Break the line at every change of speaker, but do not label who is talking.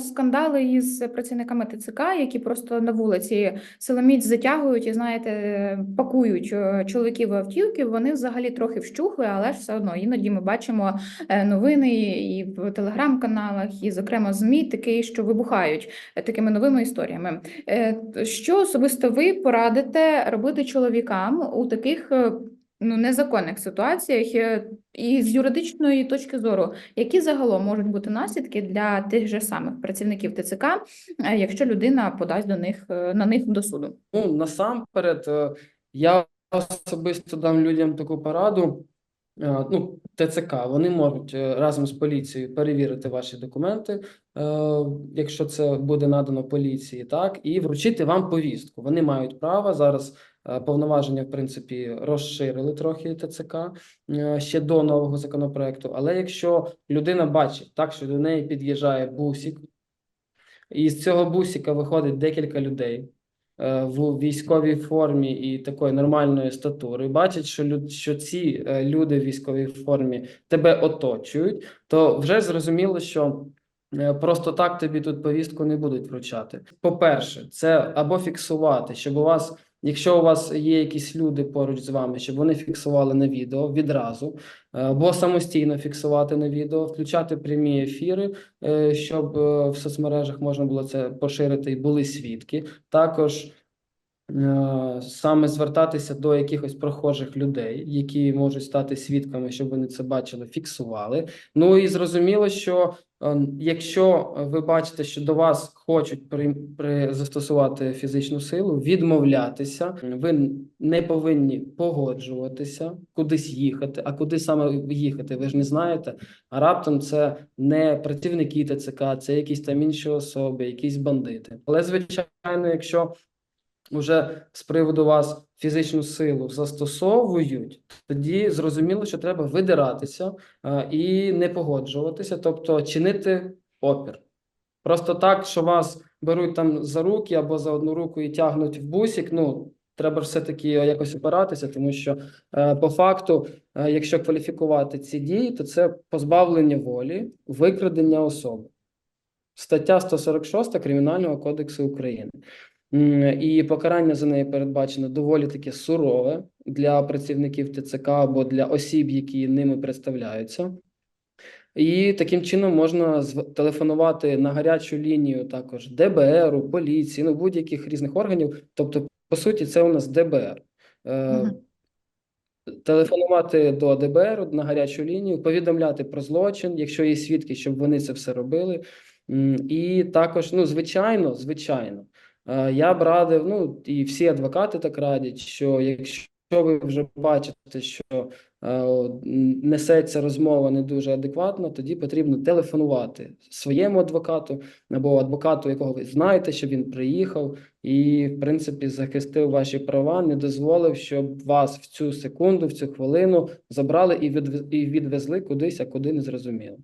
скандали із працівниками ТЦК, які просто на вулиці силоміць затягують і, знаєте, пакують е, чоловіків автівки. Вони взагалі трохи вщухли, але ж все одно іноді ми бачимо е, новини і в телеграм-каналах, і, зокрема, ЗМІ такі, що вибухають е, такими новими історіями. Що особисто ви порадите робити чоловікам у таких ну, незаконних ситуаціях е, і з юридичної точки зору, які загалом можуть бути наслідки для тих же самих працівників ТЦК, е, якщо людина подасть до них е, на них до суду?
Ну, насамперед, я особисто дам людям таку пораду. Ну, ТЦК, вони можуть разом з поліцією перевірити ваші документи, якщо це буде надано поліції, так, і вручити вам повістку. Вони мають право зараз. Е, Повноваження, в принципі, розширили трохи ТЦК е, ще до нового законопроекту. Але якщо людина бачить так, що до неї під'їжджає бусик, і з цього бусика виходить декілька людей е, в військовій формі і такої нормальної статури, бачать, що, люд, що ці люди в військовій формі тебе оточують, то вже зрозуміло, що просто так тобі тут повістку не будуть вручати. По-перше, це або фіксувати, щоб у вас. Якщо у вас є якісь люди поруч з вами, щоб вони фіксували на відео відразу, е, або самостійно фіксувати на відео, включати прямі ефіри, е, щоб е, в соцмережах можна було це поширити і були свідки. Також саме звертатися до якихось прохожих людей, які можуть стати свідками, щоб вони це бачили, фіксували. Ну і зрозуміло, що е, якщо ви бачите, що до вас хочуть при, при застосувати фізичну силу, відмовлятися, ви не повинні погоджуватися, кудись їхати. А куди саме їхати, ви ж не знаєте. А раптом це не працівники ТЦК, це якісь там інші особи, якісь бандити. Але звичайно, якщо вже з приводу вас фізичну силу застосовують, тоді зрозуміло, що треба видиратися е, і не погоджуватися, тобто чинити опір. Просто так, що вас беруть там за руки або за одну руку і тягнуть в бусик, ну треба все-таки якось опиратися, тому що е, по факту, е, якщо кваліфікувати ці дії, то це позбавлення волі, викрадення особи. Стаття 146 Кримінального кодексу України. І покарання за неї передбачено доволі таке сурове для працівників ТЦК або для осіб, які ними представляються. І таким чином можна телефонувати на гарячу лінію також ДБР, поліції, ну будь-яких різних органів. Тобто, по суті, це у нас ДБР. Е, Телефонувати до ДБР на гарячу лінію, повідомляти про злочин, якщо є свідки, щоб вони це все робили. І також, ну, звичайно, звичайно, я б радив, ну і всі адвокати так радять, що якщо ви вже бачите, що е, несеться розмова не дуже адекватно, тоді потрібно телефонувати своєму адвокату або адвокату, якого ви знаєте, щоб він приїхав і, в принципі, захистив ваші права, не дозволив, щоб вас в цю секунду, в цю хвилину забрали і відвезли кудись, а куди не зрозуміло.